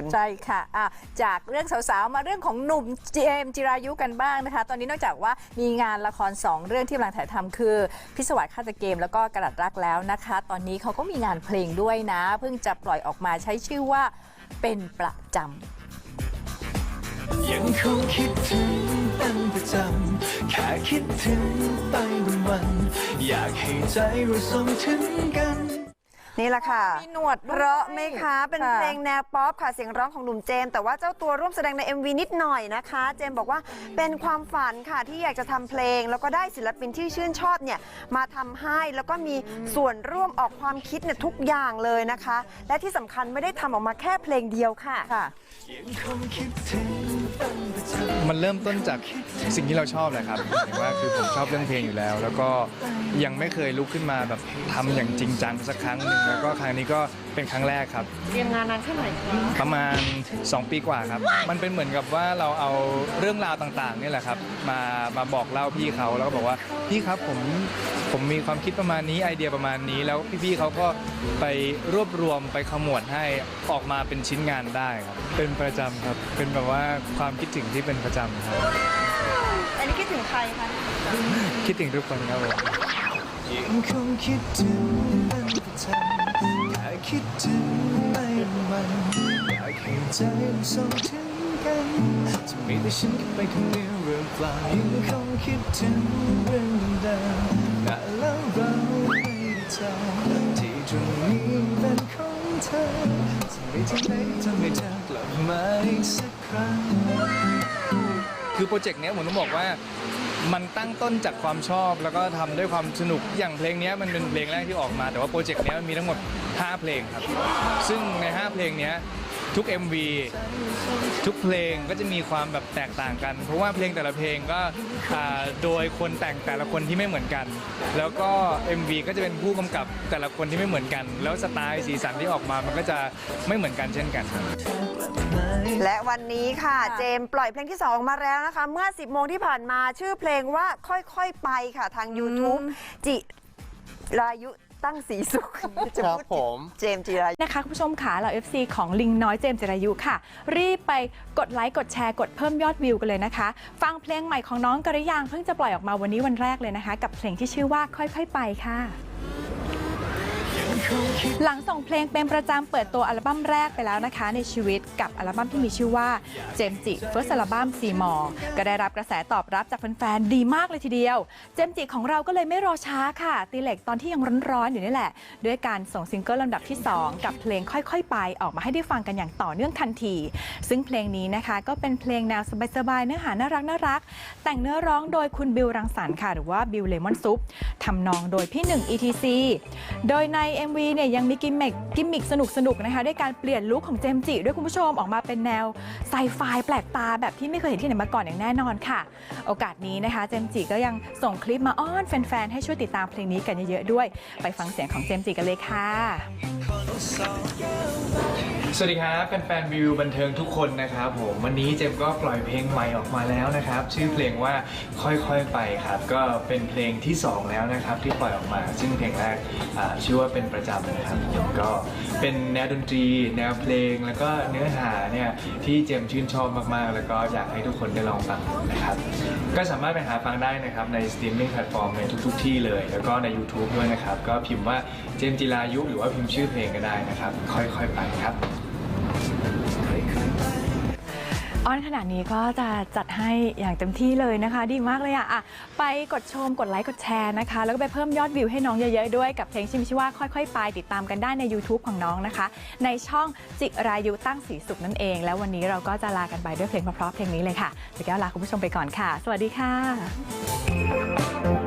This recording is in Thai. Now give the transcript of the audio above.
นใช่ค่ะอะจากเรื่องสาวๆ มาเรื่องของหนุ่มเจมส์จิรายุกันบ้างนะคะ ตอนนี้นอกจากว่ามีงานละคร 2 เรื่องที่กำลังถ่ายทำคือพิศวาสฆาตเกมแล้วก็กระดัดรักแล้วนะคะ ตอนนี้เขาก็มีงานเพลงด้วยนะ เพิ่งจะปล่อยออกมาใช้ชื่อว่าเป็นประจำยังคงคิดถึงเป็นประจำแค่คิดถึงไปวันๆอยากให้ใจเราส่งถึงกัน นี่แหละค่ะมีหนวดด้วยเพราะไหมคะเป็นค่ะ เพลงแนวป๊อปค่ะเสียงร้องของหนุ่มเจมส์แต่ว่าเจ้าตัวร่วมแสดงใน MV นิดหน่อยนะคะ เจมส์บอกว่าเป็นความฝันค่ะที่อยากจะทำเพลง แล้วก็ได้ศิลปินที่ชื่นชอบเนี่ยมาทำให้แล้วก็มีส่วนร่วมออกความคิดเนี่ยทุกอย่างเลยนะคะ และที่สำคัญไม่ได้ทำออกมาแค่เพลงเดียวค่ะ ค่ะยังคงคิดถึงเป็นประจำมันเริ่มต้นจากสิ่งที่เราชอบแหละครับหมายถึงว่าคือผมชอบเรื่องเพลงอยู่แล้ว แล้วก็ยังไม่เคยลุกขึ้นมาแบบทำอย่างจริงจังสักครั้งหนึ่งแล้วก็ครั้งนี้ก็เป็นครั้งแรกครับเตรียมงานนานแค่ไหนคะประมาณ 2 ปีกว่าครับ มันเป็นเหมือนกับว่าเราเอาเรื่องราวต่างๆนี่แหละครับ มามาบอกเล่าพี่เขาแล้วก็บอกว่าพี่ครับผมผมมีความคิดประมาณนี้ไอเดียประมาณนี้ แล้วพี่ๆเขาก็ไปรวบรวมไปขมวดให้ออกมาเป็นชิ้นงานได้ครับเป็นประจำครับ เป็นแบบว่าความคิดถึงที่เป็นประจำครับ อันนี้คิดถึงใครคะ คิดถึงทุกคนครับผม ยังคงคิดถึงเป็นประจำแค่คิดถึงไม่มันอยากให้ใจเราส่งถึงกันจะมีแต่ฉันคิดไปคนเดียวเรื่อเปล่ายังคงคิดถึงเรื่องเดิมๆแต่แล้วเราไม่ได้เจอที่ตรงนี้เป็นของเธอจะไม่ที่ไหนทำให้เธอกลับมาอีกสักครั้งคือโปรเจกต์เนี้ยผมต้องบอกว่า มันตั้งต้นจากความชอบ แล้วก็ทำด้วยความสนุกอย่างเพลงเนี้ยมันเป็นเพลงแรกที่ออกมา แต่ว่าโปรเจกต์เนี้ยมันมีทั้งหมด 5 เพลงครับ ซึ่งใน 5 เพลงเนี้ย ทุก MV ทุกเพลงก็จะมีความแบบแตกต่างกัน เพราะว่าเพลงแต่ละเพลงก็อ่าโดยคนแต่งแต่ละคนที่ไม่เหมือนกัน แล้วก็ MV ก็จะเป็นผู้กำกับแต่ละคนที่ไม่เหมือนกัน แล้วสไตล์สีสันที่ออกมามันก็จะไม่เหมือนกันเช่นกันครับ และวันนี้ค่ะ เจมส์ปล่อยเพลงที่ 2 ออกมาแล้วนะคะ เมื่อ 10 โมงที่ผ่านมาชื่อเพลงว่าค่อยๆไปค่ะทาง YouTube จิรายุ ตั้งสีสุขจะครับพูดผมเจมส์จิรายุ นะคะคุณผู้ชมค่ะเรา FC ของลิงน้อยเจมส์จิรายุค่ะ รีบไปกดไลค์กดแชร์กดเพิ่มยอดวิวกันเลยนะคะ ฟังเพลงใหม่ของน้องกระยังเพิ่งจะปล่อยออกมาวันนี้วันแรกเลยนะคะ กับเพลงที่ชื่อว่าค่อยๆไปค่ะ หลังส่งเพลงเป็นประจำเปิดตัวอัลบั้มแรกไปแล้วนะคะ ในชีวิตกับอัลบั้มที่มีชื่อว่าเจมจิเฟิร์สอัลบั้มซีมอก็ได้รับกระแสตอบรับจากแฟนๆดีมากเลยทีเดียว เจมจิของเราก็เลยไม่รอช้าค่ะ ตีเหล็กตอนที่ยังร้อนๆอยู่นี่แหละ ด้วยการส่งซิงเกิลลำดับที่ 2 กับเพลงค่อยๆ ไปออกมาให้ได้ฟังกันอย่างต่อเนื่องทันที ซึ่งเพลงนี้นะคะ ก็เป็นเพลงแนวสบายๆเนื้อหาน่ารักน่ารักๆแต่งเนื้อร้องโดยคุณบิวรังสรรค์ค่ะหรือว่าบิวเลมอนซุปทำนองโดยพี่หนึ่ง ETC โดยใน MV เนี่ยยังมีกิมมิคกิมมิคสนุกๆนะคะด้วยการเปลี่ยนลุคของเจมส์จิด้วยคุณผู้ชมออกมาเป็นแนวไซไฟแปลกตาแบบที่ไม่เคยเห็นที่ไหนมาก่อนอย่างแน่นอนค่ะ โอกาสนี้นะคะเจมส์จิก็ยังส่งคลิปมาอ้อนแฟนๆให้ช่วยติดตามเพลงนี้กันเยอะๆด้วย ไปฟังเสียงของเจมส์จิกันเลยค่ะ สวัสดีครับแฟนๆวิวบันเทิงทุกคนนะครับผมวันนี้เจมส์ก็ปล่อยเพลงใหม่ออกมาแล้วนะครับ ชื่อเพลงว่าค่อยๆไปครับ ก็เป็นเพลงที่ 2 แล้วนะครับที่ปล่อยออกมา ซึ่งเพลงแรกอ่าชื่อว่าเป็นประจำนะครับผมก็ เป็นแนวดนตรี แนวเพลง แล้วก็เนื้อหาเนี่ยที่เจมชื่นชอบมากๆ แล้วก็อยากให้ทุกคนได้ลองฟังนะครับ ก็สามารถไปหาฟังได้นะครับในสตรีมมิ่งแพลตฟอร์มในทุกๆ ที่เลย แล้วก็ใน YouTube ด้วยนะครับ ก็พิมพ์ว่าเจมจิรายุหรือว่าพิมพ์ชื่อเพลงก็ได้นะครับ ค่อยๆ ไปครับ อ้อนขนาดนี้ก็จะจัดให้อย่างเต็มที่เลยนะคะ ดีมากเลยอะอะ ไปกดชมกดไลค์กดแชร์นะคะ แล้วก็ไปเพิ่มยอดวิวให้น้องเยอะๆด้วยกับเพลงที่มีชื่อว่าค่อยๆ ไปติดตามกันได้ใน YouTube ของน้องนะคะ ในช่องจิรายุตั้งสีสุขนั่นเอง แล้ววันนี้เราก็จะลากันไปด้วยเพลงเพราะๆเพลงนี้เลยค่ะเดี๋ยวแก้วลาคุณผู้ชมไปก่อนค่ะ สวัสดีค่ะ